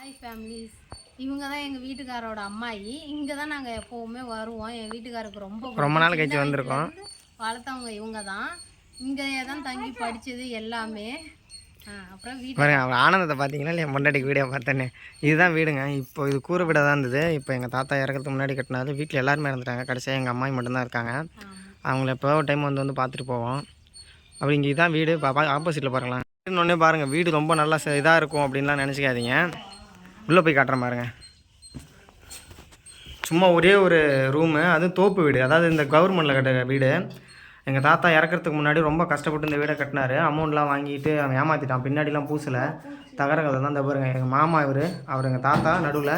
Hi families இவங்க தான் எங்கள் வீட்டுக்காரோட அம்மாயி. இங்கே தான் நாங்கள் எப்போவுமே வருவோம். என் வீட்டுக்காருக்கு ரொம்ப ரொம்ப நாள் கழிச்சு வந்திருக்கோம். வளர்த்தவங்க இவங்க தான் இங்கே தான் தங்கி படித்தது எல்லாமே. அப்புறம் வீட்டு ஆனந்தத்தை பார்த்தீங்களா இல்லையா? பொண்டாட்டிக்கு வீடியோ பார்த்தேனே இதுதான் வீடுங்க. இப்போ இது கூரை வீடாக தான் இருந்தது. இப்போ எங்கள் தாத்தா இறக்கிறதுக்கு முன்னாடி கட்டினது. வீட்டில் எல்லாருமே இறந்துட்டாங்க. கடைசியாக எங்கள் அம்மாயி மட்டும்தான் இருக்காங்க. அவங்கள எப்போ ஒரு டைம் வந்து வந்து பார்த்துட்டு போவோம். அப்படி இங்கே இதான் வீடு. ஆப்போசிட்டில் பாருங்களேன். இன்னொன்னே பாருங்கள் வீடு ரொம்ப நல்லா இதாக இருக்கும் அப்படின்லாம் நினச்சிக்காதீங்க. உள்ளே போய் காட்டுறேன் பாருங்க சும்மா ஒரே ஒரு ரூமு அதுவும் தோப்பு வீடு. அதாவது இந்த கவர்மெண்ட்டில் கட்ட வீடு. எங்கள் தாத்தா இறக்கறதுக்கு முன்னாடி ரொம்ப கஷ்டப்பட்டு இந்த வீடை கட்டினாரு. அமௌண்ட்லாம் வாங்கிட்டு அவன் ஏமாற்றிட்டான் பின்னாடிலாம் பூசலை. தகர தான் இந்த பாருங்க எங்கள் மாமா இவர். அவர் எங்கள் தாத்தா நடுவில்.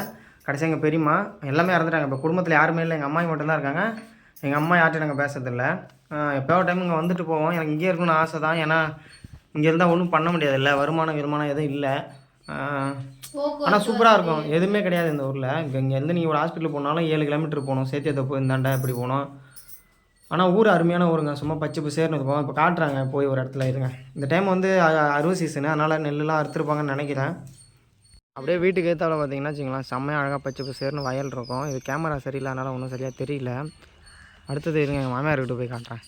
கடைசி எங்கள் பெரியம்மா எல்லாமே இறந்துட்டாங்க. இப்போ குடும்பத்தில் யாருமே இல்லை. எங்கள் அம்மாயி மட்டும்தான் இருக்காங்க. எங்கள் அம்மா யார்ட்டும் நாங்கள் பேசுறதில்ல. எப்போ டைம் இங்கே வந்துட்டு போவோம். எனக்கு இங்கே இருக்கணும்னு ஆசை தான் ஏன்னா இங்கே இருந்தால் ஒன்றும் பண்ண முடியாதுல்ல. வருமானம் வருமானம் எதுவும் இல்லை. ஆனால் சூப்பராக இருக்கும். எதுவுமே கிடையாது இந்த ஊரில். இப்போ இங்கேருந்து நீங்கள் ஒரு ஹாஸ்பிட்டல் போனாலும் ஏழு கிலோமீட்டர் போகணும். சேத்தியத்தை இந்தாண்டா இப்படி போகணும். ஆனால் ஊர் அருமையான ஊருங்க. சும்மா பச்சை பசேர்னு இருக்கும். இப்போ காட்டுறாங்க. போய் ஒரு இடத்துல இருங்க. இந்த டைம் வந்து அறுவை சீசனு அதனால் நெல்லுலாம் அறுத்துருப்பாங்கன்னு நினைக்கிறேன். அப்படியே வீட்டுக்கு ஏற்றாவில் பார்த்தீங்கன்னா வச்சுங்களேன் செம்மையாக அழகாக பச்சை பசேர்னு வயல் இருக்கும். இது கேமரா சரியில்லை. அதனால் ஒன்றும் சரியாக தெரியல. அடுத்தது இருங்க. எங்கள் மாமியார்கிட்ட போய் காட்டுறேன்.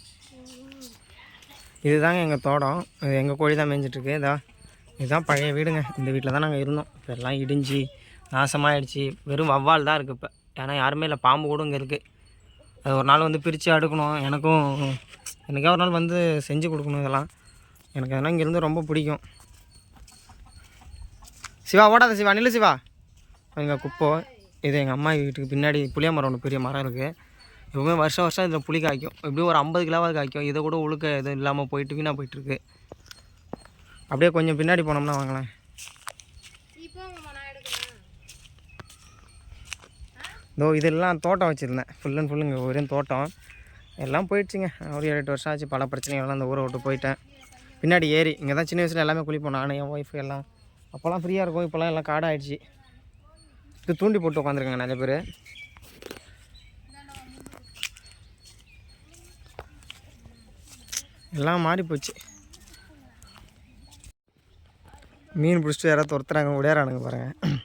இதுதாங்க எங்கள் தோட்டம் இது எங்கள் கோழி தான் மேய்ஞ்சிட்ருக்கு இதா. இதுதான் பழைய வீடுங்க. இந்த வீட்டில் தான் நாங்கள் இருந்தோம். இப்போ எல்லாம் இடிஞ்சு நாசமாகிடுச்சு வெறும் வவ்வால் தான் இருக்குது இப்போ. ஏன்னா யாருமே இல்லை பாம்பு கூட இங்கே இருக்குது அது ஒரு நாள் வந்து பிரித்து அடுக்கணும். எனக்கும் எனக்கே ஒரு நாள் வந்து செஞ்சு கொடுக்கணும் இதெல்லாம். எனக்கு அதெல்லாம் இங்கேருந்து ரொம்ப பிடிக்கும். சிவா ஓடாத சிவா. நில்லு சிவா. எங்கள் குப்பை. இது எங்கள் அம்மா வீட்டுக்கு பின்னாடி புளிய மரம் ஒன்று பெரிய மரம் இருக்குது எப்பவுமே வருஷம் வருஷம் இதில் புளி காய்க்கும். எப்படியும் ஒரு ஐம்பது கிலோவாவது காய்க்கும். இதை கூட உழுக்க எதுவும் இல்லாமல் போயிட்டு வீணாக போயிட்டுருக்கு அப்படியே கொஞ்சம் பின்னாடி போனோம்னா வாங்களேன். இதோ இதெல்லாம் தோட்டம் வச்சுருந்தேன். ஃபுல் அண்ட் ஃபுல்லுங்க ஒரே தோட்டம். எல்லாம் போயிடுச்சுங்க. ஒரு ஏழு எட்டு வருஷம் ஆச்சு. பல பிரச்சனைகள்லாம் அந்த ஊரை விட்டு போயிட்டேன். பின்னாடி ஏறி இங்கே தான் சின்ன வயசில் எல்லாமே குளிப்போம் நான் என் ஒய்ஃபு எல்லாம். அப்போல்லாம் ஃப்ரீயாக இருக்கும். இப்போல்லாம் எல்லாம் காடாயிடுச்சு. இது தூண்டி போட்டு உட்காந்துருக்காங்க நிறைய பேர். எல்லாம் மாறி போச்சு மீன் பிடிச்சிட்டு யாராவது துரத்துறாங்க ஓடியாரானுங்க பாருங்கள்